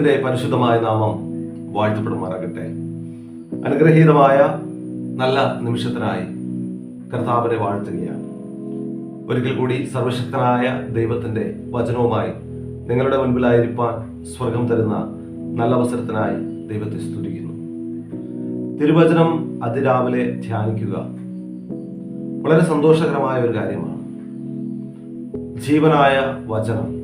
ദൈവത്തിന്റെ പരിശുദ്ധമായ നാമം വാഴ്ത്തപ്പെടുമാറാകട്ടെ. അനുഗ്രഹീതമായ നല്ല നിമിഷത്തിനായി കർത്താവിനെ വാഴ്ത്തുകയാണ്. ഒരിക്കൽ കൂടി സർവശക്തനായ ദൈവത്തിന്റെ വചനവുമായി നിങ്ങളുടെ മുൻപിലായിരിക്കാൻ സ്വർഗം തരുന്ന നല്ല അവസരത്തിനായി ദൈവത്തെ സ്തുതിക്കുന്നു. തിരുവചനം അതിരാവിലെ ധ്യാനിക്കുക വളരെ സന്തോഷകരമായ ഒരു കാര്യമാണ്. ജീവനായ വചനം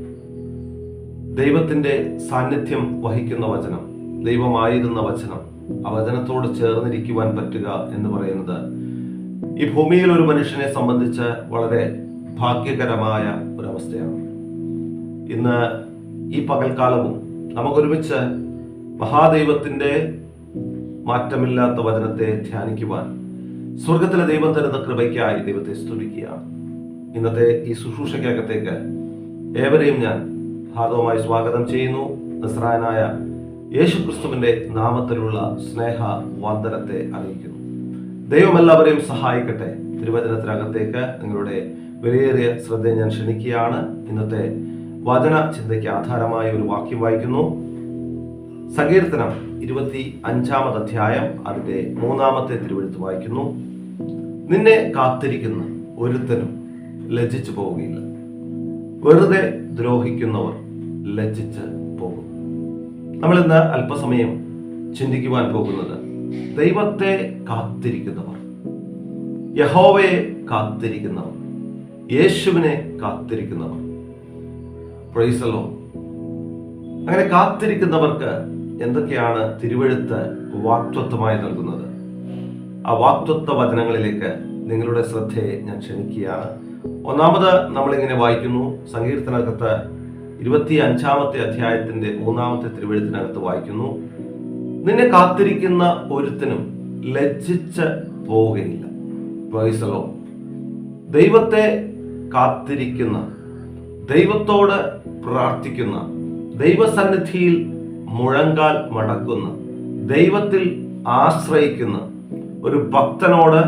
ദൈവത്തിന്റെ സാന്നിധ്യം വഹിക്കുന്ന വചനം ദൈവമായിരുന്ന വചനം ആ വചനത്തോട് ചേർന്നിരിക്കുവാൻ പറ്റുക എന്ന് പറയുന്നത് ഈ ഭൂമിയിൽ ഒരു മനുഷ്യനെ സംബന്ധിച്ച് വളരെ ഭാഗ്യകരമായ ഒരവസ്ഥയാണ്. ഇന്ന് ഈ പകൽക്കാലവും നമുക്കൊരുമിച്ച് മഹാദൈവത്തിന്റെ മാറ്റമില്ലാത്ത വചനത്തെ ധ്യാനിക്കുവാൻ സ്വർഗത്തിലെ ദൈവം തരുന്ന കൃപയ്ക്കായി ദൈവത്തെ സ്തുതിക്കുകയാണ് ഇന്നത്തെ ഈ ശുശ്രൂഷയ്ക്കകത്തേക്ക് ഏവരെയും ഞാൻ ഹാർദവമായി സ്വാഗതം ചെയ്യുന്നു. നസ്രായനായ യേശു ക്രിസ്തുവിന്റെ നാമത്തിലുള്ള സ്നേഹ വന്ദനത്തെ അറിയിക്കുന്നു. ദൈവം എല്ലാവരെയും സഹായിക്കട്ടെ. തിരുവചനത്തിനകത്തേക്ക് നിങ്ങളുടെ വിലയേറിയ ശ്രദ്ധ ഞാൻ ക്ഷണിക്കുകയാണ്. ഇന്നത്തെ വചന ചിന്തയ്ക്ക് ആധാരമായ ഒരു വാക്യം വായിക്കുന്നു. സങ്കീർത്തനം ഇരുപത്തി അഞ്ചാമത് അധ്യായം അതിന്റെ മൂന്നാമത്തെ തിരുവെഴുത്ത് വായിക്കുന്നു. നിന്നെ കാത്തിരിക്കുന്ന ഒരുത്തനും ലജ്ജിച്ചു പോവുകയില്ല. വെറുതെ ദ്രോഹിക്കുന്നവർ ലജ്ജിച്ച് പോകും. നമ്മൾ ഇന്ന് അല്പസമയം ചിന്തിക്കുവാൻ പോകുന്നത് ദൈവത്തെ കാത്തിരിക്കുന്നവർ. യഹോവയെ കാത്തിരിക്കുന്നവർ. യേശുവിനെ കാത്തിരിക്കുന്നവർ. പ്രൈസലോ അങ്ങനെ കാത്തിരിക്കുന്നവർക്ക് എന്തൊക്കെയാണ് തിരുവഴുത്ത് വാക്തത്വമായി നൽകുന്നത്? ആ വാക്തത്വ വചനങ്ങളിലേക്ക് നിങ്ങളുടെ ശ്രദ്ധയെ ഞാൻ ക്ഷണിക്കുകയാണ്. ഒന്നാമത് നമ്മളിങ്ങനെ വായിക്കുന്നു. സങ്കീർത്തനകത്ത് ഇരുപത്തി അഞ്ചാമത്തെ അധ്യായത്തിന്റെ മൂന്നാമത്തെ തിരുവഴുത്തിനകത്ത് വായിക്കുന്നു. നിന്നെ കാത്തിരിക്കുന്ന ഒരുത്തനും ലജ്ജിച്ച് പോവുകയില്ല. പ്രൈസലോ ദൈവത്തെ കാത്തിരിക്കുന്ന ദൈവത്തോട് പ്രാർത്ഥിക്കുന്ന ദൈവസന്നിധിയിൽ മുഴങ്കാൽ മടക്കുന്ന ദൈവത്തിൽ ആശ്രയിക്കുന്ന ഒരു ഭക്തനോട്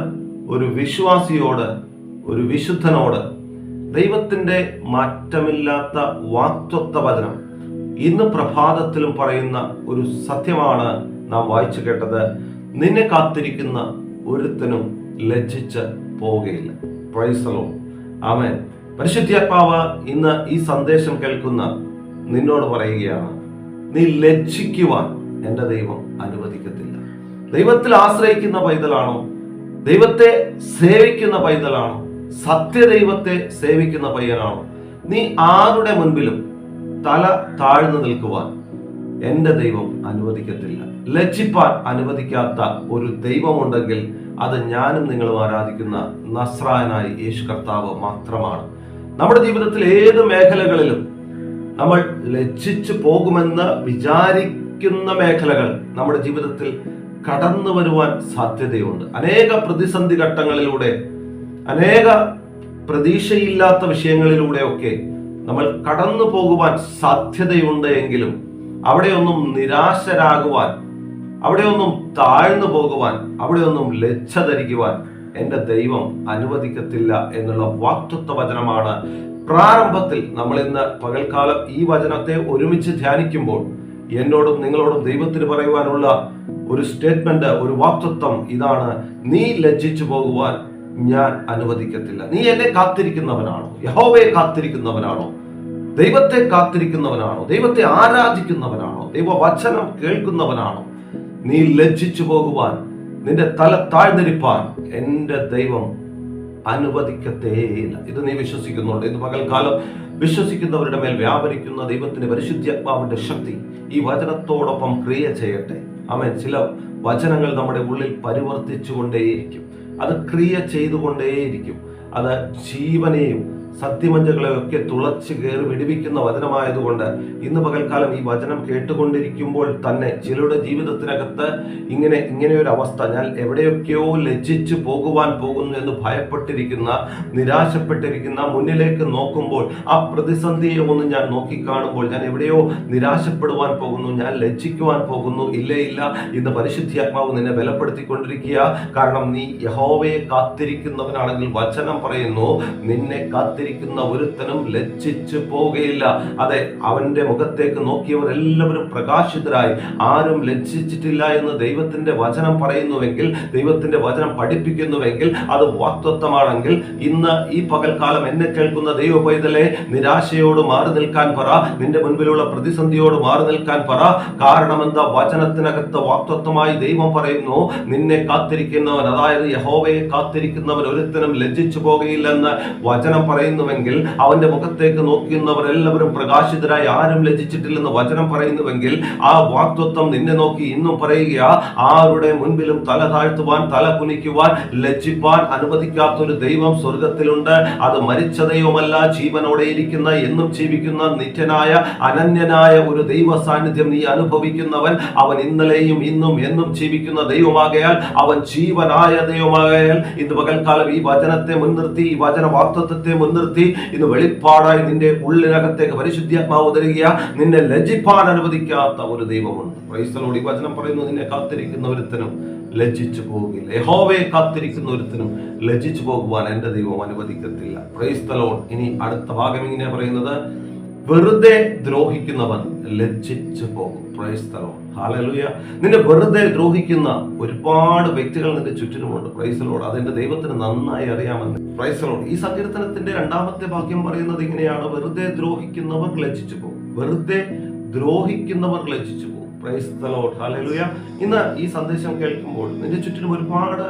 ഒരു വിശ്വാസിയോട് ഒരു വിശുദ്ധനോട് ദൈവത്തിന്റെ മാറ്റമില്ലാത്ത വാക്തത്വ വചനം ഇന്ന് പ്രഭാതത്തിലും പറയുന്ന ഒരു സത്യമാണ് നാം വായിച്ചു കേട്ടത്. നിന്നെ കാത്തിരിക്കുന്ന ഒരുത്തനും ലജ്ജിച്ച് പോവുകയില്ല. പ്രൈസലോ ആമേൻ പരിശുദ്ധാത്മാവ് ഇന്ന് ഈ സന്ദേശം കേൾക്കുന്ന നിന്നോട് പറയുകയാണ് നീ ലജ്ജിക്കുവാൻ എന്റെ ദൈവം അനുവദിക്കത്തില്ല. ദൈവത്തിൽ ആശ്രയിക്കുന്ന പൈതലാണോ? ദൈവത്തെ സേവിക്കുന്ന പൈതലാണോ? സത്യദൈവത്തെ സേവിക്കുന്ന പയ്യനാണോ? നീ ആരുടെ മുൻപിലും തല താഴ്ന്നു നിൽക്കുവാൻ എന്റെ ദൈവം അനുവദിക്കത്തില്ല. ലജ്ജിപ്പാൻ അനുവദിക്കാത്ത ഒരു ദൈവമുണ്ടെങ്കിൽ അത് ഞാനും നിങ്ങളും ആരാധിക്കുന്ന നസ്രായനായ യേശു കർത്താവ് മാത്രമാണ്. നമ്മുടെ ജീവിതത്തിൽ ഏത് മേഖലകളിലും നമ്മൾ ലജ്ജിച്ചു പോകുമെന്ന് വിചാരിക്കുന്ന മേഖലകൾ നമ്മുടെ ജീവിതത്തിൽ കടന്നു വരുവാൻ സാധ്യതയുണ്ട്. അനേക പ്രതിസന്ധി ഘട്ടങ്ങളിലൂടെ അനേക പ്രതീക്ഷയില്ലാത്ത വിഷയങ്ങളിലൂടെയൊക്കെ നമ്മൾ കടന്നു പോകുവാൻ സാധ്യതയുണ്ട് എങ്കിലും അവിടെയൊന്നും നിരാശരാകുവാൻ അവിടെയൊന്നും താഴ്ന്നു പോകുവാൻ അവിടെയൊന്നും ലജ്ജ ധരിക്കുവാൻ എന്റെ ദൈവം അനുവദിക്കത്തില്ല എന്നുള്ള വാക്തത്വ വചനമാണ്. പ്രാരംഭത്തിൽ നമ്മൾ ഇന്ന് പകൽക്കാലം ഈ വചനത്തെ ഒരുമിച്ച് ധ്യാനിക്കുമ്പോൾ എന്നോടും നിങ്ങളോടും ദൈവത്തിന് പറയുവാനുള്ള ഒരു സ്റ്റേറ്റ്മെന്റ് ഒരു വാക്തത്വം ഇതാണ്. നീ ലജ്ജിച്ചു പോകുവാൻ ഞാൻ അനുവദിക്കത്തില്ല. നീ എന്നെ കാത്തിരിക്കുന്നവനാണോ? യഹോവയെ കാത്തിരിക്കുന്നവനാണോ? ദൈവത്തെ കാത്തിരിക്കുന്നവനാണോ? ദൈവത്തെ ആരാധിക്കുന്നവനാണോ? ദൈവവചനം കേൾക്കുന്നവനാണോ? നീ ലജ്ജിച്ചു പോകുവാൻ നിന്റെ തല താഴ്ന്നിരിപ്പാൻ എന്റെ ദൈവം അനുവദിക്കത്തേയില്ല. ഇത് നീ വിശ്വസിക്കുന്നുണ്ട്. ഇന്ന് പകൽക്കാലം വിശ്വസിക്കുന്നവരുടെ മേൽ വ്യാപരിക്കുന്ന ദൈവത്തിന്റെ പരിശുദ്ധാത്മാവിന്റെ ശക്തി ഈ വചനത്തോടൊപ്പം ക്രിയ ചെയ്യട്ടെ. ആമേൻ. ചില വചനങ്ങൾ നമ്മുടെ ഉള്ളിൽ പരിവർത്തിച്ചുകൊണ്ടേയിരിക്കും. അത് ക്രിയ ചെയ്തുകൊണ്ടേയിരിക്കും. അത് ജീവനെയും സത്യമഞ്ചകളെയൊക്കെ തുളച്ച് കയറി വിടുവിക്കുന്ന വചനമായതുകൊണ്ട് ഇന്ന് പകൽക്കാലം ഈ വചനം കേട്ടുകൊണ്ടിരിക്കുമ്പോൾ തന്നെ ചിലരുടെ ജീവിതത്തിനകത്ത് ഇങ്ങനെ ഇങ്ങനെ ഒരു അവസ്ഥ ഞാൻ എവിടെയൊക്കെയോ ലജ്ജിച്ചു പോകുവാൻ പോകുന്നു എന്ന് ഭയപ്പെട്ടിരിക്കുന്ന നിരാശപ്പെട്ടിരിക്കുന്ന മുന്നിലേക്ക് നോക്കുമ്പോൾ ആ പ്രതിസന്ധിയെ ഒന്ന് ഞാൻ നോക്കിക്കാണുമ്പോൾ ഞാൻ എവിടെയോ നിരാശപ്പെടുവാൻ പോകുന്നു ഞാൻ ലജ്ജിക്കുവാൻ പോകുന്നു ഇല്ലേ ഇല്ല ഇന്ന് പരിശുദ്ധിയാത്മാവ് നിന്നെ ബലപ്പെടുത്തിക്കൊണ്ടിരിക്കുക. കാരണം നീ യഹോവയെ കാത്തിരിക്കുന്നവനാണെങ്കിൽ വചനം പറയുന്നു നിന്നെ കാത്തിരി കാത്തിരിക്കുന്ന ഒരുത്തനും ലജ്ജിച്ചു പോകുകയില്ല അതെ അവന്റെ മുഖത്തേക്ക് നോക്കിയവർ എല്ലാവരും പ്രകാശിതരായി. ആരും ലജ്ജിച്ചിട്ടില്ല എന്ന് ദൈവത്തിന്റെ വചനം പറയുന്നുവെങ്കിൽ ദൈവത്തിന്റെ വചനം പഠിപ്പിക്കുന്നുവെങ്കിൽ അത് വാക്തത്വമാണെങ്കിൽ ഇന്ന് ഈ പകൽക്കാലം എന്നെ കേൾക്കുന്ന ദൈവ പൈതലെ നിരാശയോട് മാറി നിൽക്കാൻ പറ. നിന്റെ മുൻപിലുള്ള പ്രതിസന്ധിയോട് മാറി നിൽക്കാൻ പറ. കാരണം എന്താ വചനത്തിനകത്ത് വാക്തത്വമായി ദൈവം പറയുന്നു നിന്നെ കാത്തിരിക്കുന്നവൻ അതായത് യഹോവയെ കാത്തിരിക്കുന്നവൻ ഒരുത്തനും ലജ്ജിച്ചു പോകുകയില്ലെന്ന് വചനം പറയുന്നുവെങ്കിൽ അവന്റെ മുഖത്തേക്ക് നോക്കുന്നവർ എല്ലാവരും പ്രകാശിതരായി ആരും ലജിച്ചിട്ടില്ലെന്ന് വചനം പറയുന്നുവെങ്കിൽ ആ വാക്തത്വം നിന്നെ നോക്കി ഇന്നും പറയുക ആരുടെ മുൻപിലും തല താഴ്ത്തുവാൻ തല കുനിക്കുവാൻ ലജ്ജിപ്പാൻ അനുവദിക്കാത്ത ഒരു ദൈവം സ്വർഗത്തിലുണ്ട് അത് മരിച്ച ദൈവമല്ല ജീവനോടെ ഇരിക്കുന്ന എന്നും ജീവിക്കുന്ന നിത്യനായ അനന്യനായ ഒരു ദൈവ സാന്നിധ്യം നീ അനുഭവിക്കുന്നവൻ. അവൻ ഇന്നലെയും ഇന്നും എന്നും ജീവിക്കുന്ന ദൈവമാകയാൽ അവൻ ജീവനായ ദൈവമാകയാൽ. ഇന്ന് പകൽക്കാലം ഈ വചനത്തെ മുൻനിർത്തി ഈ വചന വാക്തത്വത്തെ മുൻനിർത്തി ഇന്ന് വെളിപ്പാടായി നിന്റെ ഉള്ളിനകത്തേക്ക് പരിശുദ്ധാത്മാവ് തരികയ. നിന്നെ ലജ്ജിപ്പാൻ അനുവദിക്കാത്ത ഒരു ദൈവമുണ്ട്. ക്രൈസ്തലോട് വചനം പറയുന്നു നിന്നെ കാത്തിരിക്കുന്ന ഒരുത്തനും ലജ്ജിച്ചു പോകില്ല. യഹോവയെ കാത്തിരിക്കുന്ന ഒരുത്തനും ലജ്ജിച്ചു പോകുവാൻ എന്റെ ദൈവം അനുവദിക്കത്തില്ല. ക്രൈസ്തലോൺ ഇനി അടുത്ത ഭാഗം ഇങ്ങനെ പറയുന്നത്. വെറുതെ ദ്രോഹിക്കുന്നവൻ ലജ്ജിച്ചു പോകും. ക്രൈസ്തലോൺ ഹാലലുയ നിന്നെ വെറുതെ ദ്രോഹിക്കുന്ന ഒരുപാട് വ്യക്തികൾ നിന്റെ ചുറ്റിനുമുണ്ട്. പ്രൈസലോട് അതെന്റെ ദൈവത്തിന് നന്നായി അറിയാമെന്ന്. പ്രൈസലോട് ഈ സങ്കീർത്തനത്തിന്റെ രണ്ടാമത്തെ ഭാഗ്യം പറയുന്നത് ഇങ്ങനെയാണ്. വെറുതെ ദ്രോഹിക്കുന്നവർ ലജ്ജിച്ചു പോകും. വെറുതെ ദ്രോഹിക്കുന്നവർ ലജ്ജിച്ചു പോകും. പ്രൈസ്തലോട് ഹാലലുയ ഇന്ന് ഈ സന്ദേശം കേൾക്കുമ്പോൾ നിന്റെ ചുറ്റിനും ഒരുപാട്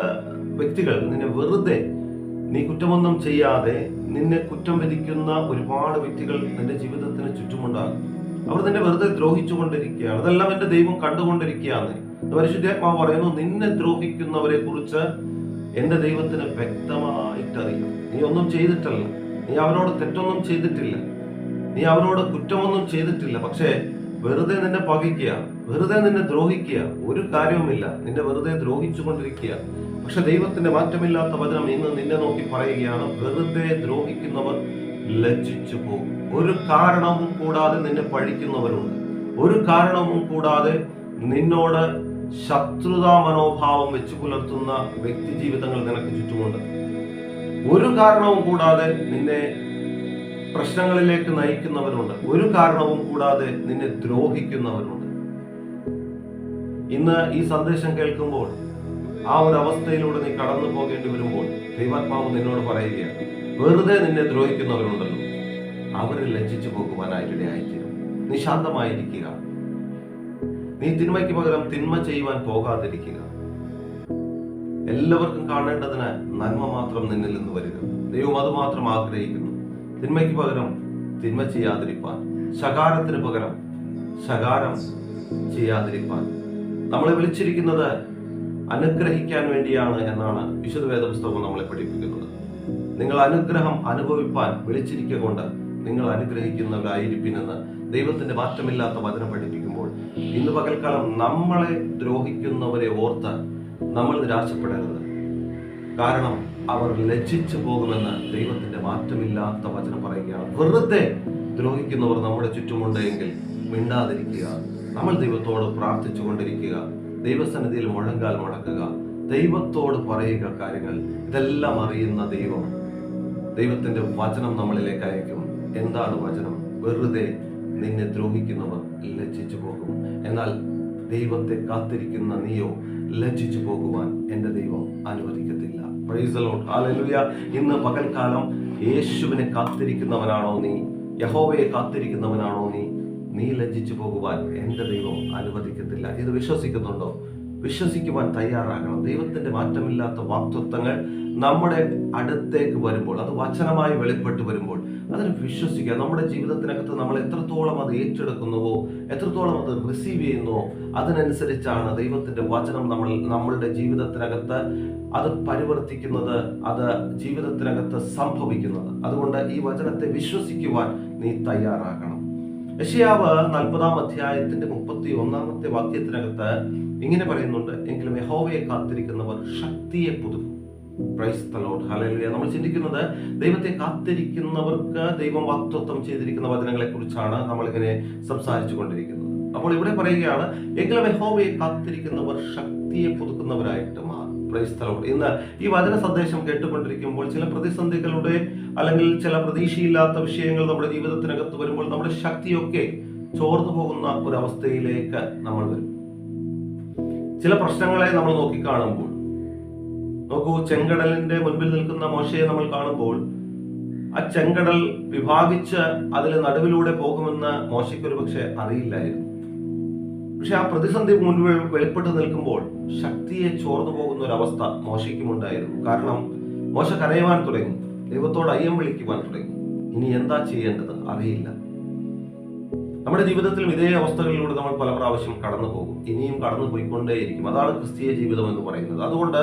വ്യക്തികൾ നിന്നെ വെറുതെ നീ കുറ്റമൊന്നും ചെയ്യാതെ നിന്നെ കുറ്റം വിധിക്കുന്ന ഒരുപാട് വ്യക്തികൾ നിന്റെ ജീവിതത്തിന് ചുറ്റുമുണ്ടാകും. അവർ നിന്നെ വെറുതെ ദ്രോഹിച്ചുകൊണ്ടിരിക്കുകയാണ്. അതെല്ലാം എന്റെ ദൈവം കണ്ടുകൊണ്ടിരിക്കുകയാണ്. പരിശുദ്ധാത്മാവ് പറയുന്നു നിന്നെ ദ്രോഹിക്കുന്നവരെ കുറിച്ച് എന്റെ ദൈവത്തിന് വ്യക്തമായിട്ട് അറിയാം നീ ഒന്നും ചെയ്തിട്ടല്ല. നീ അവരോട് തെറ്റൊന്നും ചെയ്തിട്ടില്ല. നീ അവരോട് കുറ്റമൊന്നും ചെയ്തിട്ടില്ല. പക്ഷേ വെറുതെ നിന്നെ പകയ്ക്കുക വെറുതെ നിന്നെ ദ്രോഹിക്കുക ഒരു കാര്യവുമില്ല. നിന്നെ വെറുതെ ദ്രോഹിച്ചുകൊണ്ടിരിക്കുക. പക്ഷെ ദൈവത്തിന്റെ മാറ്റമില്ലാത്ത വചനം ഇന്ന് നിന്നെ നോക്കി പറയുകയാണ് വെറുതെ ദ്രോഹിക്കുന്നവർ ലജ്ജിച്ചു പോകും. ഒരു കാരണവും കൂടാതെ നിന്നെ പഴിക്കുന്നവരുണ്ട്. ഒരു കാരണവും കൂടാതെ നിന്നോട് ശത്രുതാ മനോഭാവം വെച്ച് പുലർത്തുന്ന വ്യക്തി ജീവിതങ്ങൾ നിനക്ക് ചുറ്റുമുണ്ട്. ഒരു കാരണവും കൂടാതെ നിന്നെ പ്രശ്നങ്ങളിലേക്ക് നയിക്കുന്നവരുണ്ട്. ഒരു കാരണവും കൂടാതെ നിന്നെ ദ്രോഹിക്കുന്നവരുണ്ട്. ഇന്ന് ഈ സന്ദേശം കേൾക്കുമ്പോൾ ആ ഒരു അവസ്ഥയിലൂടെ നീ കടന്നു പോകേണ്ടി വരുമ്പോൾ ദൈവാത്മാവ് നിന്നോട് പറയുകയാണ് വെറുതെ നിന്നെ ദ്രോഹിക്കുന്നവരുണ്ടല്ലോ. അവരെ ലജ്ജിച്ചു പോകുവാനായിട്ടിടയായിത്തീരും നീ ശാന്തമായിരിക്കുക നീ തിന്മയ്ക്ക് പകരം തിന്മ ചെയ്യുവാൻ പോകാതിരിക്കുക. എല്ലാവർക്കും കാണേണ്ടതിന് നന്മ മാത്രം നിന്നിൽ നിന്ന് വരിക. ദൈവം അത് മാത്രം ആഗ്രഹിക്കുന്നു. തിന്മയ്ക്ക് പകരം തിന്മ ചെയ്യാതിരിപ്പാൻ. ശകാരത്തിന് പകരം ശകാരം ചെയ്യാതിരിപ്പാൻ. നമ്മളെ വിളിച്ചിരിക്കുന്നത് അനുഗ്രഹിക്കാൻ വേണ്ടിയാണ് എന്നാണ് വിശുദ്ധ വേദപുസ്തകം നമ്മളെ പഠിപ്പിക്കുന്നത്. നിങ്ങൾ അനുഗ്രഹം അനുഭവിപ്പാൻ വിളിച്ചിരിക്കുക കൊണ്ട് നിങ്ങൾ അനുഗ്രഹിക്കുന്നവരായിരിക്കുമെന്ന് ദൈവത്തിന്റെ മാറ്റമില്ലാത്ത വചനം പഠിപ്പിക്കുമ്പോൾ ഇന്ന് പകൽക്കാലം നമ്മളെ ദ്രോഹിക്കുന്നവരെ ഓർത്ത് നമ്മൾ നിരാശപ്പെടരുത്. കാരണം അവർ ലജ്ജിച്ചു പോകുമെന്ന് ദൈവത്തിന്റെ മാറ്റമില്ലാത്ത വചനം പറയുകയാണ്. വെറുതെ ദ്രോഹിക്കുന്നവർ നമ്മുടെ ചുറ്റുമുണ്ട് എങ്കിൽ മിണ്ടാതിരിക്കുക. നമ്മൾ ദൈവത്തോട് പ്രാർത്ഥിച്ചു കൊണ്ടിരിക്കുക ദൈവസന്നിധിയിൽ മുഴങ്കാൽ മുടക്കുക ദൈവത്തോട് പറയുക കാര്യങ്ങൾ ഇതെല്ലാം അറിയുന്ന ദൈവം ദൈവത്തിന്റെ വചനം നമ്മളിലേക്ക് അയക്കും. എന്താണ് വചനം? വെറുതെ നിന്നെ ദ്രോഹിക്കുന്നവർ ലജ്ജിച്ചു പോകും. എന്നാൽ ദൈവത്തെ കാത്തിരിക്കുന്ന നീയോ ലജ്ജിച്ചു പോകുവാൻ എന്റെ ദൈവം അനുവദിക്കത്തില്ല. ഇന്ന് പകൽക്കാലം യേശുവിനെ കാത്തിരിക്കുന്നവനാണോ നീ? യഹോവയെ കാത്തിരിക്കുന്നവനാണോ നീ? നീ ലജ്ജിച്ചു പോകുവാൻ എന്റെ ദൈവം അനുവദിക്കത്തില്ല. ഇത് വിശ്വസിക്കുന്നുണ്ടോ? വിശ്വസിക്കുവാൻ തയ്യാറാകണം. ദൈവത്തിന്റെ മാറ്റമില്ലാത്ത വാക്തത്വങ്ങൾ നമ്മുടെ അടുത്തേക്ക് വരുമ്പോൾ അത് വചനമായി വെളിപ്പെട്ട് വരുമ്പോൾ അതിന് വിശ്വസിക്കുക. നമ്മുടെ ജീവിതത്തിനകത്ത് നമ്മൾ എത്രത്തോളം അത് ഏറ്റെടുക്കുന്നുവോ എത്രത്തോളം അത് റിസീവ് ചെയ്യുന്നുവോ അതിനനുസരിച്ചാണ് ദൈവത്തിന്റെ വചനം നമ്മൾ നമ്മളുടെ ജീവിതത്തിനകത്ത് അത് പരിവർത്തിക്കുന്നത് അത് ജീവിതത്തിനകത്ത് സംഭവിക്കുന്നത്. അതുകൊണ്ട് ഈ വചനത്തെ വിശ്വസിക്കുവാൻ നീ തയ്യാറാകണം. യശയാവ് നാൽപ്പതാം അധ്യായത്തിന്റെ മുപ്പത്തി ഒന്നാമത്തെ വാക്യത്തിനകത്ത് ഇങ്ങനെ പറയുന്നുണ്ട് എങ്കിലും യഹോവയെ കാത്തിരിക്കുന്നവർ ശക്തിയെ പുതുക്കും. പ്രൈസ് നമ്മൾ ചിന്തിക്കുന്നത് ദൈവത്തെ കാത്തിരിക്കുന്നവർക്ക് ദൈവം വാക്തത്വം ചെയ്തിരിക്കുന്ന വചനങ്ങളെ കുറിച്ചാണ് നമ്മൾ ഇങ്ങനെ സംസാരിച്ചു കൊണ്ടിരിക്കുന്നത് അപ്പോൾ ഇവിടെ പറയുകയാണ് എങ്കിലും യഹോവയെ കാത്തിരിക്കുന്നവർ ശക്തിയെ പുതുക്കുന്നവരായിട്ട് മാറും. ക്രൈസ്തലോട് ഇന്ന് ഈ വചന സന്ദേശം കേട്ടുകൊണ്ടിരിക്കുമ്പോൾ ചില പ്രതിസന്ധികളുടെ അല്ലെങ്കിൽ ചില പ്രതീക്ഷയില്ലാത്ത വിഷയങ്ങൾ നമ്മുടെ ജീവിതത്തിനകത്ത് വരുമ്പോൾ നമ്മുടെ ശക്തിയൊക്കെ ചോർന്നു പോകുന്ന ഒരവസ്ഥയിലേക്ക് നമ്മൾ വരും. ചില പ്രശ്നങ്ങളെ നമ്മൾ നോക്കിക്കാണുമ്പോൾ നോക്കൂ ചെങ്കടലിന്റെ മുൻപിൽ നിൽക്കുന്ന മോശയെ നമ്മൾ കാണുമ്പോൾ ആ ചെങ്കടൽ വിഭാഗിച്ച് അതിൽ നടുവിലൂടെ പോകുമെന്ന് മോശയ്ക്ക് ഒരു പക്ഷെ അറിയില്ലായിരുന്നു. പക്ഷെ ആ പ്രതിസന്ധി മുൻപിൽ വെളിപ്പെട്ട് നിൽക്കുമ്പോൾ ശക്തിയെ ചോർന്നു പോകുന്ന ഒരു അവസ്ഥ മോശയ്ക്കും ഉണ്ടായിരുന്നു. കാരണം മോശ കരയുവാൻ തുടങ്ങി. ദൈവത്തോട് അയ്യം വിളിക്കുവാൻ തുടങ്ങി. ഇനി എന്താ ചെയ്യേണ്ടത് അറിയില്ല. നമ്മുടെ ജീവിതത്തിലും ഇതേ അവസ്ഥകളിലൂടെ നമ്മൾ പല പ്രാവശ്യം കടന്നു പോകും. ഇനിയും കടന്നു പോയിക്കൊണ്ടേയിരിക്കും. അതാണ് ക്രിസ്തീയ ജീവിതം എന്ന് പറയുന്നത്. അതുകൊണ്ട്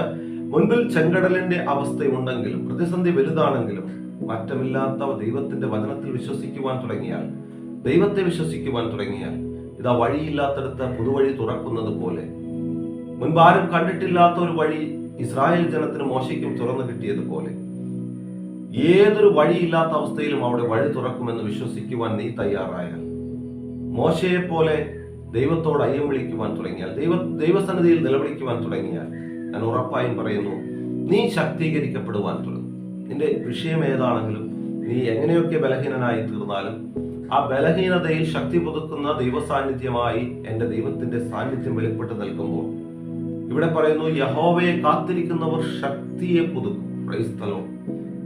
മുൻപിൽ ചെങ്കടലിന്റെ അവസ്ഥയുണ്ടെങ്കിലും പ്രതിസന്ധി വലുതാണെങ്കിലും മാറ്റമില്ലാത്ത ദൈവത്തിന്റെ വചനത്തിൽ വിശ്വസിക്കുവാൻ തുടങ്ങിയാൽ ദൈവത്തെ വിശ്വസിക്കുവാൻ തുടങ്ങിയാൽ ഇതാ വഴിയില്ലാത്തടത്ത് പുതുവഴി തുറക്കുന്നത് പോലെ. മുൻപാരും കണ്ടിട്ടില്ലാത്ത ഒരു വഴി ഇസ്രായേൽ ജനത്തിന് മോശയ്ക്കും തുറന്നു കിട്ടിയതുപോലെ ഏതൊരു വഴിയില്ലാത്ത അവസ്ഥയിലും അവിടെ വഴി തുറക്കുമെന്ന് വിശ്വസിക്കുവാൻ നീ തയ്യാറായാൽ മോശയെ പോലെ ദൈവത്തോട് അയ്യം വിളിക്കുവാൻ തുടങ്ങിയാൽ ദൈവ ദൈവസന്നിധിയിൽ നിലവിളിക്കുവാൻ തുടങ്ങിയാൽ ഞാൻ ഉറപ്പായും പറയുന്നു നീ ശക്തീകരിക്കപ്പെടുവാൻ തുടങ്ങും. നിന്റെ വിഷയം ഏതാണെങ്കിലും നീ എങ്ങനെയൊക്കെ ബലഹീനനായി തീർന്നാലും ആ ബലഹീനതയിൽ ശക്തി പുതുക്കുന്ന ദൈവസാന്നിധ്യമായി എന്റെ ദൈവത്തിന്റെ സാന്നിധ്യം വെളിപ്പെട്ട് നിൽക്കുമ്പോൾ ഇവിടെ പറയുന്നു യഹോവയെ കാത്തിരിക്കുന്നവർ ശക്തിയെ പുതുക്കും.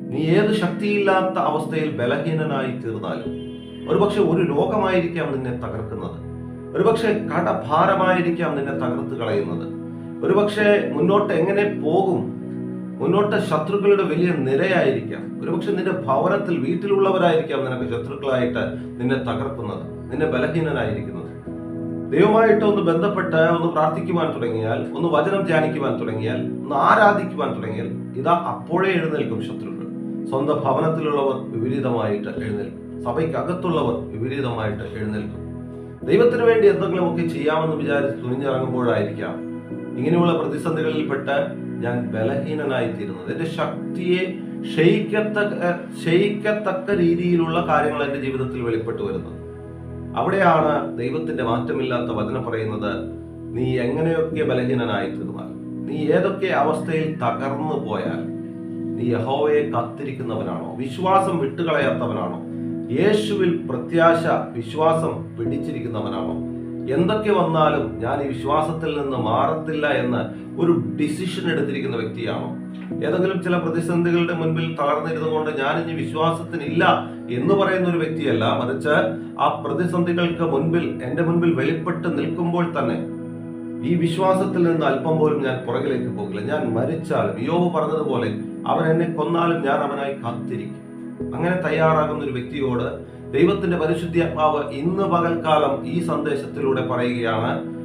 നീ ഏത് ശക്തിയില്ലാത്ത അവസ്ഥയിൽ ബലഹീനനായി തീർന്നാലും ഒരുപക്ഷെ ഒരു രോഗമായിരിക്കാം നിന്നെ തകർക്കുന്നത്. ഒരുപക്ഷെ കടഭാരമായിരിക്കാം നിന്നെ തകർത്ത് കളയുന്നത്. ഒരുപക്ഷെ മുന്നോട്ട് എങ്ങനെ പോകും മുന്നോട്ട് ശത്രുക്കളുടെ വലിയ നിരയായിരിക്കാം. ഒരുപക്ഷെ നിന്റെ ഭവനത്തിൽ വീട്ടിലുള്ളവരായിരിക്കാം നിനക്ക് ശത്രുക്കളായിട്ട് നിന്നെ തകർക്കുന്നത് നിന്നെ ബലഹീനനായിരിക്കുന്നത്. ദൈവമായിട്ട് ഒന്ന് ബന്ധപ്പെട്ട് ഒന്ന് പ്രാർത്ഥിക്കുവാൻ തുടങ്ങിയാൽ ഒന്ന് വചനം ധ്യാനിക്കുവാൻ തുടങ്ങിയാൽ ഒന്ന് ആരാധിക്കുവാൻ തുടങ്ങിയാൽ ഇതാ അപ്പോഴേ എഴുന്നേൽക്കും ശത്രുക്കൾ. സ്വന്തം ഭവനത്തിലുള്ളവർ വിപരീതമായിട്ട് എഴുന്നേൽക്കും. സഭയ്ക്കകത്തുള്ളവർ വിപരീതമായിട്ട് എഴുന്നേൽക്കും. ദൈവത്തിന് വേണ്ടി എന്തെങ്കിലുമൊക്കെ ചെയ്യാമെന്ന് വിചാരിച്ച് തുനിഞ്ഞിറങ്ങുമ്പോഴായിരിക്കാം ഇങ്ങനെയുള്ള പ്രതിസന്ധികളിൽപ്പെട്ട് ഞാൻ ബലഹീനനായി തീരുന്നത് എന്റെ ശക്തിയെ ക്ഷയിക്കത്തക്ക ക്ഷയിക്കത്തക്ക രീതിയിലുള്ള കാര്യങ്ങൾ എന്റെ ജീവിതത്തിൽ വെളിപ്പെട്ടു വരുന്നത് അവിടെയാണ് ദൈവത്തിന്റെ മാറ്റമില്ലാത്ത വചനം പറയുന്നത് നീ എങ്ങനെയൊക്കെ ബലഹീനനായി തീർന്നാൽ നീ ഏതൊക്കെ അവസ്ഥയിൽ തകർന്നു പോയാൽ നീ യഹോവയെ കാത്തിരിക്കുന്നവനാണോ? വിശ്വാസം വിട്ടുകളയാത്തവനാണോ? യേശുവിൽ പ്രത്യാശ വിശ്വാസം പിടിച്ചിരിക്കുന്നവനാണോ? എന്തൊക്കെ വന്നാലും ഞാൻ ഈ വിശ്വാസത്തിൽ നിന്ന് മാറത്തില്ല എന്ന് ഒരു ഡിസിഷൻ എടുത്തിരിക്കുന്ന വ്യക്തിയാണോ? ഏതെങ്കിലും ചില പ്രതിസന്ധികളുടെ മുൻപിൽ തളർന്നിരുന്നുകൊണ്ട് ഞാൻ ഇനി വിശ്വാസത്തിനില്ല എന്ന് പറയുന്ന ഒരു വ്യക്തിയല്ല. മറിച്ച് ആ പ്രതിസന്ധികൾക്ക് മുൻപിൽ എന്റെ മുൻപിൽ വെളിപ്പെട്ട് നിൽക്കുമ്പോൾ തന്നെ ഈ വിശ്വാസത്തിൽ നിന്ന് അല്പം പോലും ഞാൻ പുറകിലേക്ക് പോകില്ല. ഞാൻ മരിച്ചാൽ യോബ് പറഞ്ഞതുപോലെ അവൻ എന്നെ കൊന്നാലും ഞാൻ അവനായി കാത്തിരിക്കും. അങ്ങനെ തയ്യാറാകുന്ന ഒരു വ്യക്തിയോട് ദൈവത്തിന്റെ പരിശുദ്ധാത്മാവ് ഇന്ന് പകൽക്കാലം ഈ സന്ദേശത്തിലൂടെ പറയുകയാണ്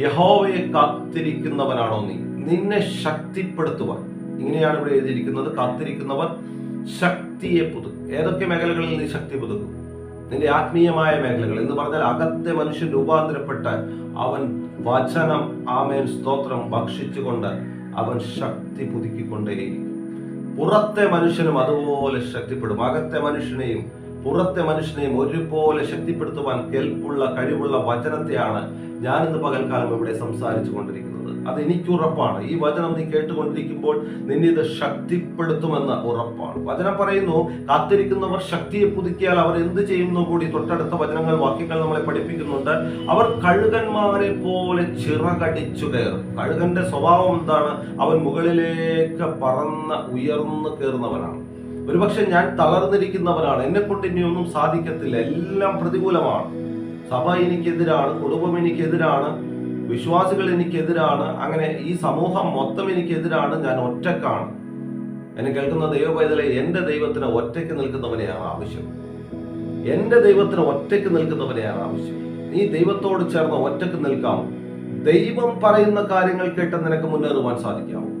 യഹോവയെ കാത്തിരിക്കുന്നവനാണോ നീ? നിന്നെ ശക്തിപ്പെടുത്തുവാൻ. ഇങ്ങനെയാണ് ഇവിടെ എഴുതിയിരിക്കുന്നത് കാത്തിരിക്കുന്നവൻ ശക്തിയെ പുതുക്കും. ഏതൊക്കെ മേഖലകളിൽ നീ ശക്തി പുതുക്കും? നിന്റെ ആത്മീയമായ മേഖലകൾ. എന്ന് പറഞ്ഞാൽ അകത്തെ മനുഷ്യൻ രൂപാന്തരപ്പെട്ട് അവൻ വചനം ആമേൻ സ്തോത്രം ഭക്ഷിച്ചുകൊണ്ട് അവൻ ശക്തി പുതുക്കിക്കൊണ്ടേയിരിക്കും. പുറത്തെ മനുഷ്യനും അതുപോലെ ശക്തിപ്പെടും. അകത്തെ മനുഷ്യനെയും പുറത്തെ മനുഷ്യനെ ഒരുപോലെ ശക്തിപ്പെടുത്തുവാൻ കെൽപ്പുള്ള കഴിവുള്ള വചനത്തെയാണ് ഞാൻ ഇന്ന് പകൽക്കാലം ഇവിടെ സംസാരിച്ചു കൊണ്ടിരിക്കുന്നത്. അത് എനിക്ക് ഉറപ്പാണ്. ഈ വചനം നീ കേട്ടുകൊണ്ടിരിക്കുമ്പോൾ നിന്നെ ഇത് ശക്തിപ്പെടുത്തുമെന്ന് ഉറപ്പാണ്. വചനം പറയുന്നു കാത്തിരിക്കുന്നവർ ശക്തിയെ പുതുക്കിയാൽ അവർ എന്ത് ചെയ്യുന്നു കൂടി? തൊട്ടടുത്ത വചനങ്ങൾ വാക്യങ്ങൾ നമ്മളെ പഠിപ്പിക്കുന്നുണ്ട്. അവർ കഴുകന്മാരെ പോലെ ചിറകടിച്ചു കയറും. കഴുകന്റെ സ്വഭാവം എന്താണ്? അവൻ മുകളിലേക്ക് പറന്ന് ഉയർന്നു കയറുന്നവനാണ്. ഒരുപക്ഷെ ഞാൻ തളർന്നിരിക്കുന്നവനാണ്. എന്നെ കൊണ്ട് ഇനിയൊന്നും സാധിക്കത്തില്ല. എല്ലാം പ്രതികൂലമാണ്. സഭ എനിക്കെതിരാണ് കുടുംബം എനിക്കെതിരാണ് വിശ്വാസികൾ എനിക്കെതിരാണ് അങ്ങനെ ഈ സമൂഹം മൊത്തം എനിക്കെതിരാണ് ഞാൻ ഒറ്റക്കാണ്. എന്നെ കേൾക്കുന്ന ദൈവപൈതലെ എന്റെ ദൈവത്തിന് ഒറ്റയ്ക്ക് നിൽക്കുന്നവനെയാണ് ആവശ്യം. എന്റെ ദൈവത്തിന് ഒറ്റയ്ക്ക് നിൽക്കുന്നവനെയാണ് ആവശ്യം. നീ ദൈവത്തോട് ചേർന്ന് ഒറ്റയ്ക്ക് നിൽക്കാം. ദൈവം പറയുന്ന കാര്യങ്ങൾ കേട്ട് നിനക്ക് മുന്നേറുവാൻ സാധിക്കാമോ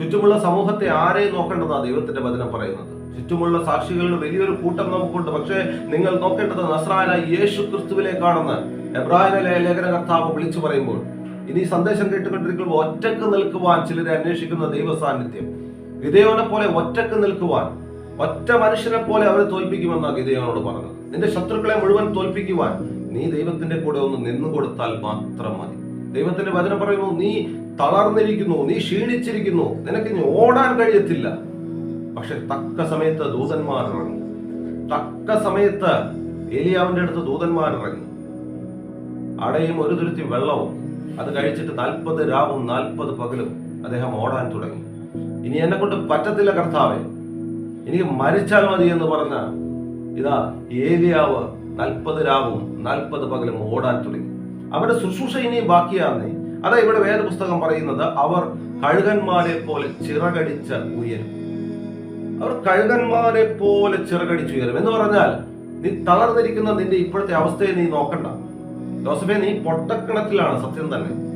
ചുറ്റുമുള്ള സമൂഹത്തെ ആരെ നോക്കേണ്ടതാണ് ദൈവത്തിന്റെ വചനം പറയുന്നത്? ചുറ്റുമുള്ള സാക്ഷികളുടെ വലിയൊരു കൂട്ടം നമുക്കുണ്ട്. പക്ഷേ നിങ്ങൾ നോക്കേണ്ടത് നസ്രായ യേശു ക്രിസ്തുവിലേക്കാണെന്ന് എബ്രാഹിമിലെ ലേഖന കർത്താവ് വിളിച്ചു പറയുമ്പോൾ ഇനി സന്ദേശം കേട്ടുകൊണ്ടിരിക്കുമ്പോൾ ഒറ്റയ്ക്ക് നിൽക്കുവാൻ ചിലരെ അന്വേഷിക്കുന്ന ദൈവ സാന്നിധ്യം ഗിതയോനെ പോലെ ഒറ്റയ്ക്ക് നിൽക്കുവാൻ ഒറ്റ മനുഷ്യനെ പോലെ അവരെ തോൽപ്പിക്കുമെന്നാണ് ഗിതയോനോട് പറഞ്ഞത്. നിന്റെ ശത്രുക്കളെ മുഴുവൻ തോൽപ്പിക്കുവാൻ നീ ദൈവത്തിന്റെ കൂടെ ഒന്ന് നിന്നു കൊടുത്താൽ മാത്രം മതി. ദൈവത്തിന്റെ വചനം പറയുന്നു നീ തളർന്നിരിക്കുന്നു നീ ക്ഷീണിച്ചിരിക്കുന്നു നിനക്ക് ഇനി ഓടാൻ കഴിയത്തില്ല. പക്ഷെ തക്ക സമയത്ത് ദൂതന്മാർ ഇറങ്ങി. തക്ക സമയത്ത് ഏലിയാവിന്റെ അടുത്ത് ദൂതന്മാർ ഇറങ്ങി. അടയും ഒരു തുരുത്തി വെള്ളവും അത് കഴിച്ചിട്ട് നാൽപ്പത് രാവും നാൽപ്പത് പകലും അദ്ദേഹം ഓടാൻ തുടങ്ങി. ഇനി എന്നെ കൊണ്ട് പറ്റത്തില്ല കർത്താവെ എനിക്ക് മരിച്ചാൽ മതി എന്ന് പറഞ്ഞ ഇതാ ഏലിയാവ് നാൽപ്പത് രാവും നാൽപ്പത് പകലും ഓടാൻ തുടങ്ങി. അവരുടെ ശുശ്രൂഷ ബാക്കിയാന്നേ. അതാ ഇവിടെ വേദപുസ്തകം പറയുന്നത് അവർ കഴുകന്മാരെ പോലെ ചിറകടിച്ച ഉയരും. അവർ കഴുകന്മാരെ പോലെ ചിറകടിച്ചുയരും എന്ന് പറഞ്ഞാൽ നീ തളർന്നിരിക്കുന്ന നിന്റെ ഇപ്പോഴത്തെ അവസ്ഥയെ നീ നോക്കണ്ട. ജോസഫെ നീ പൊട്ടക്കിണത്തിലാണ് സത്യം തന്നെ.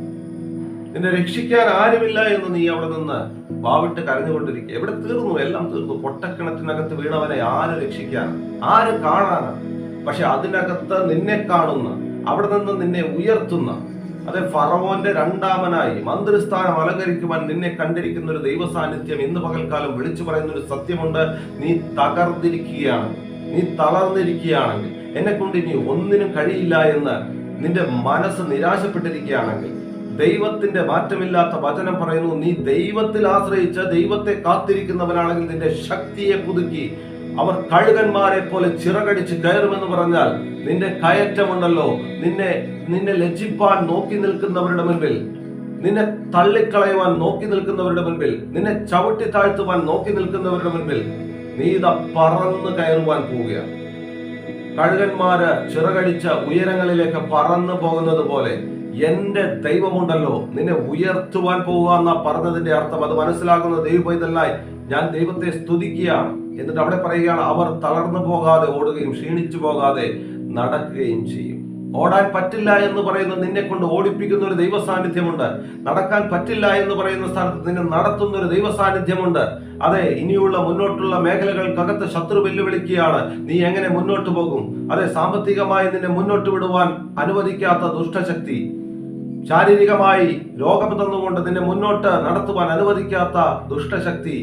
നിന്നെ രക്ഷിക്കാൻ ആരുമില്ല എന്ന് നീ അവിടെ നിന്ന് വാവിട്ട് കരഞ്ഞുകൊണ്ടിരിക്കുക. എവിടെ തീർന്നു? എല്ലാം തീർന്നു. പൊട്ടക്കിണറ്റിനകത്ത് വീണവനെ ആര് രക്ഷിക്കാൻ ആര് കാണാനാണ് പക്ഷെ അതിനകത്ത് നിന്നെ കാണുന്ന അവിടെ നിന്ന് നിന്നെ ഉയർത്തുന്ന അതെ ഫറവോന്റെ രണ്ടാമനായി മന്ത്രിസ്ഥാനം അലങ്കരിക്കുവാൻ നിന്നെ കണ്ടിരിക്കുന്ന ഒരു ദൈവ സാന്നിധ്യം ഇന്ന് പകൽക്കാലം വിളിച്ചു പറയുന്ന ഒരു സത്യമുണ്ട്. നീ തകർന്നിരിക്കുകയാണ്. നീ തളർന്നിരിക്കുകയാണെങ്കിൽ എന്നെ കൊണ്ട് ഇനി ഒന്നിനും കഴിയില്ല എന്ന് നിന്റെ മനസ്സ് നിരാശപ്പെട്ടിരിക്കുകയാണെങ്കിൽ ദൈവത്തിന്റെ മാറ്റമില്ലാത്ത വചനം പറയുന്നു നീ ദൈവത്തിൽ ആശ്രയിച്ച് ദൈവത്തെ കാത്തിരിക്കുന്നവനാണെങ്കിൽ നിന്റെ ശക്തിയെ പുതുക്കി അവർ കഴുകന്മാരെ പോലെ ചിറകടിച്ച് കയറുമെന്ന് പറഞ്ഞാൽ നിന്റെ കയറ്റമുണ്ടല്ലോ. നിന്നെ നിന്നെ ലജ്ജിപ്പാൻ നോക്കി നിൽക്കുന്നവരുടെ മുൻപിൽ. നിന്നെ തള്ളിക്കളയുവാൻ നോക്കി നിൽക്കുന്നവരുടെ മുൻപിൽ. നിന്നെ ചവിട്ടി താഴ്ത്തുവാൻ നോക്കി നിൽക്കുന്നവരുടെ മുൻപിൽ. നീ പറന്ന് കയറുവാൻ പോവുകയാണ്. കഴുകന്മാര് ചിറകടിച്ച ഉയരങ്ങളിലേക്ക് പറന്നു പോകുന്നത് പോലെ എന്റെ ദൈവമുണ്ടല്ലോ നിന്നെ ഉയർത്തുവാൻ പോവുക എന്ന പറഞ്ഞതിന്റെ അർത്ഥം. അത് മനസ്സിലാക്കുന്ന ഇതല്ലായി. ഞാൻ ദൈവത്തെ സ്തുതിക്കുകയാണ്. എന്നിട്ട് അവിടെ പറയുകയാണ് അവർ തളർന്നു പോകാതെ ഓടുകയും ക്ഷീണിച്ചു പോകാതെ നടക്കുകയും ചെയ്യും. ഓടാൻ പറ്റില്ല എന്ന് പറയുന്ന നിന്നെ കൊണ്ട് ഓടിപ്പിക്കുന്ന ഒരു ദൈവ സാന്നിധ്യമുണ്ട് നടക്കാൻ പറ്റില്ല എന്ന് പറയുന്ന സ്ഥാനത്ത് നിന്നെ നടത്തുന്ന ഒരു ദൈവ സാന്നിധ്യമുണ്ട് അതെ ഇനിയുള്ള മുന്നോട്ടുള്ള മേഖലകൾക്കകത്ത് ശത്രു വെല്ലുവിളിക്കുകയാണ്. നീ എങ്ങനെ മുന്നോട്ട് പോകും? അതെ സാമ്പത്തികമായി നിന്നെ മുന്നോട്ട് വിടുവാൻ അനുവദിക്കാത്ത ദുഷ്ടശക്തി ശാരീരികമായി രോഗം തന്നുകൊണ്ട് നിന്നെ മുന്നോട്ട് നടത്തുവാൻ അനുവദിക്കാത്ത ദുഷ്ടശക്തി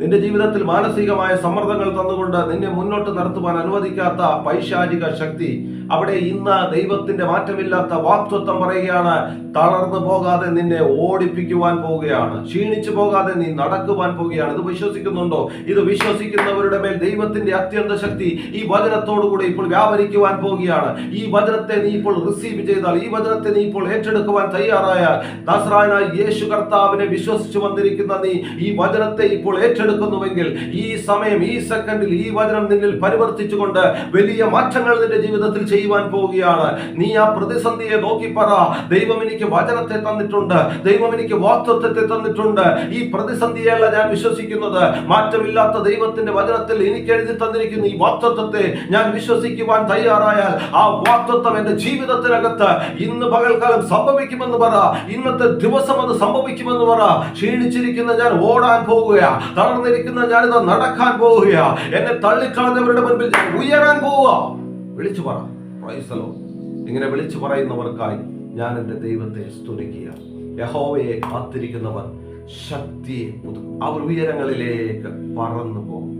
നിന്റെ ജീവിതത്തിൽ മാനസികമായ സമ്മർദ്ദങ്ങൾ തന്നുകൊണ്ട് നിന്നെ മുന്നോട്ട് നടത്തുവാൻ അനുവദിക്കാത്ത പൈശാചിക ശക്തി അവിടെ ഇന്ന് ദൈവത്തിന്റെ മാറ്റമില്ലാത്ത വാക്തത്വം പറയുകയാണ്. തളർന്നു പോകാതെ നിന്നെ ഓടിപ്പിക്കുവാൻ പോവുകയാണ്. ക്ഷീണിച്ചു പോകാതെ നീ നടക്കുവാൻ പോവുകയാണ്. ഇത് വിശ്വസിക്കുന്നുണ്ടോ? ഇത് വിശ്വസിക്കുന്നവരുടെ മേൽ ദൈവത്തിന്റെ അത്യന്ത ശക്തി ഈ വചനത്തോടുകൂടി ഇപ്പോൾ വ്യാപരിക്കുവാൻ പോവുകയാണ്. ഈ വചനത്തെ നീ ഇപ്പോൾ റിസീവ് ചെയ്താൽ ഈ വചനത്തെ നീ ഇപ്പോൾ ഏറ്റെടുക്കുവാൻ തയ്യാറായാൽ ദാസറായനായ യേശു കർത്താവിനെ വിശ്വസിച്ചു വന്നിരിക്കുന്ന നീ ഈ വചനത്തെ ഇപ്പോൾ ഏറ്റെടുക്കുന്നുവെങ്കിൽ ഈ സമയം ഈ സെക്കൻഡിൽ ഈ വചനം നിന്നിൽ പരിവർത്തിച്ചുകൊണ്ട് വലിയ മാറ്റങ്ങൾ നിന്റെ ജീവിതത്തിൽ ചെയ്യുവാൻ പോവുകയാണ്. നീ ആ പ്രതിസന്ധിയെ നോക്കി പറ. ദൈവം എനിക്ക് വചനത്തെ തന്നിട്ടുണ്ട്. ദൈവം എനിക്ക് വാക്തത്വത്തെ തന്നിട്ടുണ്ട്. ഈ പ്രതിസന്ധിയല്ല ഞാൻ വിശ്വസിക്കുന്നത്. മാറ്റമില്ലാത്ത ദൈവത്തിന്റെ വചനത്തിൽ എനിക്ക് എഴുതി തന്നിരിക്കുന്ന ഈ വാക്തത്വത്തെ ഞാൻ വിശ്വസിക്കുവാൻ തയ്യാറായാൽ ആ വാക്തത്വം എന്റെ ജീവിതത്തിനകത്ത് ഇന്ന് പകൽക്കാലം സംഭവിക്കുമെന്ന് പറ. ഇന്നത്തെ ദിവസം അത് സംഭവിക്കുമെന്ന് പറ. ക്ഷീണിച്ചിരിക്കുന്ന ഞാൻ ഓടാൻ പോവുകയാ. തളർന്നിരിക്കുന്ന ഞാനിത് നടക്കാൻ പോവുക എന്നെ തള്ളിക്കളഞ്ഞവരുടെ മുൻപിൽ ഉയരാൻ പോവുക. വിളിച്ചു പറ. പ്രൈസലോ ഇങ്ങനെ വിളിച്ചു പറയുന്നവർക്കായി ഞാൻ എന്റെ ദൈവത്തെ സ്തുതിക്കുക. യഹോവയെ കാത്തിരിക്കുന്നവർ ശക്തിയെ അവർ ഉയരങ്ങളിലേക്ക് പറന്നു പോകും.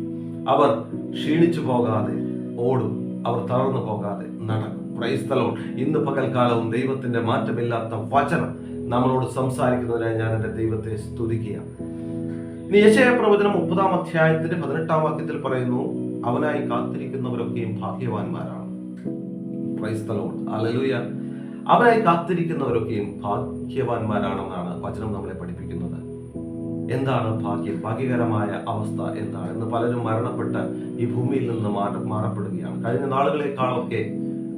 അവർ ക്ഷീണിച്ചു പോകാതെ ഓടും. അവർ തളർന്നു പോകാതെ നടക്കും. പ്രൈസ്തലോൺ ഇന്ന് പകൽക്കാലവും ദൈവത്തിന്റെ മാറ്റമില്ലാത്ത വചനം നമ്മളോട് സംസാരിക്കുന്നതിനായി ഞാൻ എന്റെ ദൈവത്തെ സ്തുതിക്കുക. യശയ പ്രവചനം മുപ്പതാം അധ്യായത്തിന്റെ പതിനെട്ടാം വാക്യത്തിൽ പറയുന്നു അവനായി കാത്തിരിക്കുന്നവരൊക്കെയും ഭാഗ്യവാന്മാരാണ്. അവനായി കാത്തിരിക്കുന്നവരൊക്കെയും ഭാഗ്യവാന്മാരാണെന്നാണ് വചനം നമ്മളെ പഠിപ്പിക്കുന്നത്. എന്താണ് ഭാഗ്യം? ഭാഗ്യകരമായ അവസ്ഥ എന്താണ്? എന്ന് പലരും മരണപ്പെട്ട് ഈ ഭൂമിയിൽ നിന്ന് മാറ മാറപ്പെടുകയാണ്. കഴിഞ്ഞ നാളുകളെക്കാളൊക്കെ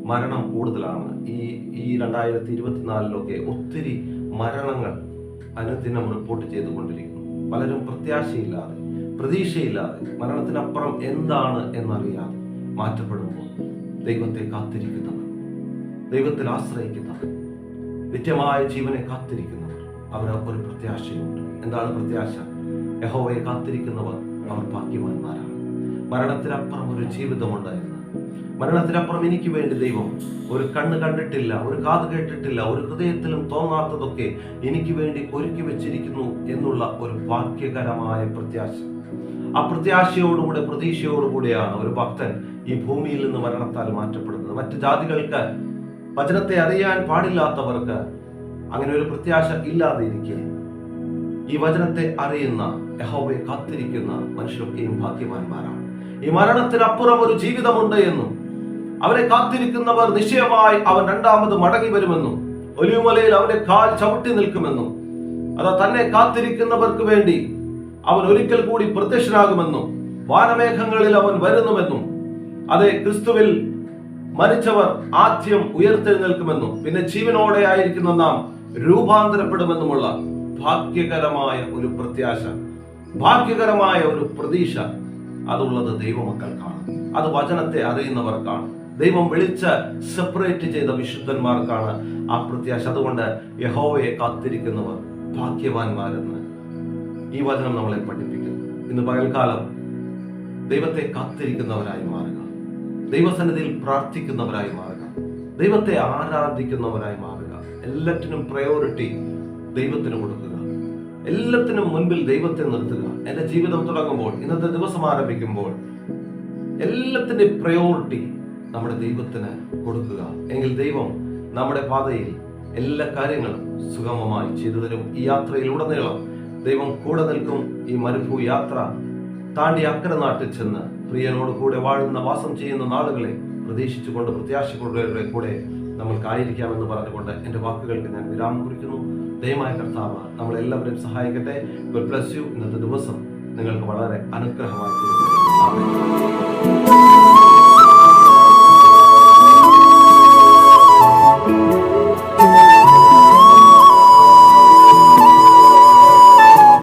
മരണം കൂടുതലാണ്. ഈ ഈ രണ്ടായിരത്തി ഇരുപത്തിനാലിലൊക്കെ ഒത്തിരി മരണങ്ങൾ അനുദിനം റിപ്പോർട്ട് ചെയ്തുകൊണ്ടിരിക്കുന്നു. പലരും പ്രത്യാശയില്ലാതെ പ്രതീക്ഷയില്ലാതെ മരണത്തിനപ്പുറം എന്താണ് എന്നറിയാതെ മാറ്റപ്പെടുമ്പോൾ ദൈവത്തെ കാത്തിരിക്കുന്നവർ ദൈവത്തിൽ ആശ്രയിക്കുന്നവർ നിത്യമായ ജീവനെ കാത്തിരിക്കുന്നവർ അവർ ഒരു പ്രത്യാശയുണ്ട്. എന്താണ് പ്രത്യാശ? യഹോവയെ കാത്തിരിക്കുന്നവർ അവർ ഭാഗ്യവാന്മാരാണ്. മരണത്തിനപ്പുറം ഒരു ജീവിതമുണ്ട് മരണത്തിനപ്പുറം എനിക്ക് വേണ്ടി ദൈവം ഒരു കണ്ണ് കണ്ടിട്ടില്ല ഒരു കാത് കേട്ടിട്ടില്ല ഒരു ഹൃദയത്തിലും തോന്നാത്തതൊക്കെ എനിക്ക് വേണ്ടി ഒരുക്കി വെച്ചിരിക്കുന്നു എന്നുള്ള ഒരു വാക്യകരമായ പ്രത്യാശ. ആ പ്രത്യാശയോടുകൂടെ പ്രതീക്ഷയോടുകൂടെയാണ് ഒരു ഭക്തൻ ഈ ഭൂമിയിൽ നിന്ന് മരണത്താൽ മാറ്റപ്പെടുന്നത്. മറ്റു ജാതികൾക്ക് വചനത്തെ അറിയാൻ പാടില്ലാത്തവർക്ക് അങ്ങനെ ഒരു പ്രത്യാശ ഇല്ലാതെ ഇരിക്കെ ഈ വചനത്തെ അറിയുന്ന യഹോവയെ കാത്തിരിക്കുന്ന മനുഷ്യരൊക്കെയും ഭാഗ്യവാന്മാരാണ്. ഈ മരണത്തിനപ്പുറം ഒരു ജീവിതമുണ്ട് എന്നും അവരെ കാത്തിരിക്കുന്നവർ നിശ്ചയമായി അവൻ രണ്ടാമത് മടങ്ങി വരുമെന്നും ഒലിവുമലയിൽ അവന്റെ കാൽ ചവിട്ടി നിൽക്കുമെന്നും അതാ തന്നെ കാത്തിരിക്കുന്നവർക്ക് വേണ്ടി അവൻ ഒരിക്കൽ കൂടി പ്രത്യക്ഷനാകുമെന്നും വാനമേഘങ്ങളിൽ അവൻ വരുന്നുവെന്നും അതെ ക്രിസ്തുവിൽ മരിച്ചവർ ആദ്യം ഉയർത്തെഴുന്നേൽക്കുമെന്നും പിന്നെ ജീവനോടെ ആയിരിക്കുന്ന നാം രൂപാന്തരപ്പെടുമെന്നുമുള്ള ഭാഗ്യകരമായ ഒരു പ്രത്യാശ ഭാഗ്യകരമായ ഒരു പ്രതീക്ഷ അതുള്ളത് ദൈവമക്കൾക്കാണ് അത് വചനത്തെ അറിയുന്നവർക്കാണ് ദൈവം വിളിച്ച് സെപ്പറേറ്റ് ചെയ്ത വിശുദ്ധന്മാർക്കാണ് ആ പ്രത്യാശ. അതുകൊണ്ട് യഹോവയെ കാത്തിരിക്കുന്നവർ ഭാഗ്യവാന്മാരെന്ന് ഈ വചനം നമ്മളെ പഠിപ്പിക്കുന്നു. ഇന്ന് പകൽക്കാലം ദൈവത്തെ കാത്തിരിക്കുന്നവരായി മാറുക. ദൈവസന്നിധിയിൽ പ്രാർത്ഥിക്കുന്നവരായി മാറുക. ദൈവത്തെ ആരാധിക്കുന്നവരായി മാറുക. എല്ലാറ്റിനും പ്രയോറിറ്റി ദൈവത്തിന് കൊടുക്കുക. എല്ലാത്തിനും മുൻപിൽ ദൈവത്തെ നിർത്തുക. എന്റെ ജീവിതം തുടങ്ങുമ്പോൾ ഇന്നത്തെ ദിവസം ആരംഭിക്കുമ്പോൾ എല്ലാത്തിന്റെ പ്രയോറിറ്റി നമ്മുടെ ദൈവത്തിന് കൊടുക്കുക. എങ്കിൽ ദൈവം നമ്മുടെ പാതയിൽ എല്ലാ കാര്യങ്ങളും സുഗമമായി ചെയ്തു തരും. ഈ യാത്രയിലുടനീളം ദൈവം കൂടെ നിൽക്കും. ഈ മരുഭൂ യാത്ര താണ്ടി അക്കരെ നാട്ടിൽ ചെന്ന് പ്രിയനോട് കൂടെ വാഴുന്ന വാസം ചെയ്യുന്ന നാളുകളെ പ്രതീക്ഷിച്ചുകൊണ്ട് പ്രത്യാശകളുടെ കൂടെ നമ്മൾക്കായിരിക്കാമെന്ന് പറഞ്ഞുകൊണ്ട് എന്റെ വാക്കുകൾക്ക് ഞാൻ വിരാമം കുറിക്കുന്നു. ദയമായ കർത്താവ് നമ്മളെല്ലാവരെയും സഹായിക്കട്ടെ. ഗുഡ് ബ്ലസ് യു ഇന്നത്തെ ദിവസം നിങ്ങൾക്ക് വളരെ അനുഗ്രഹമായി തീരട്ടെ.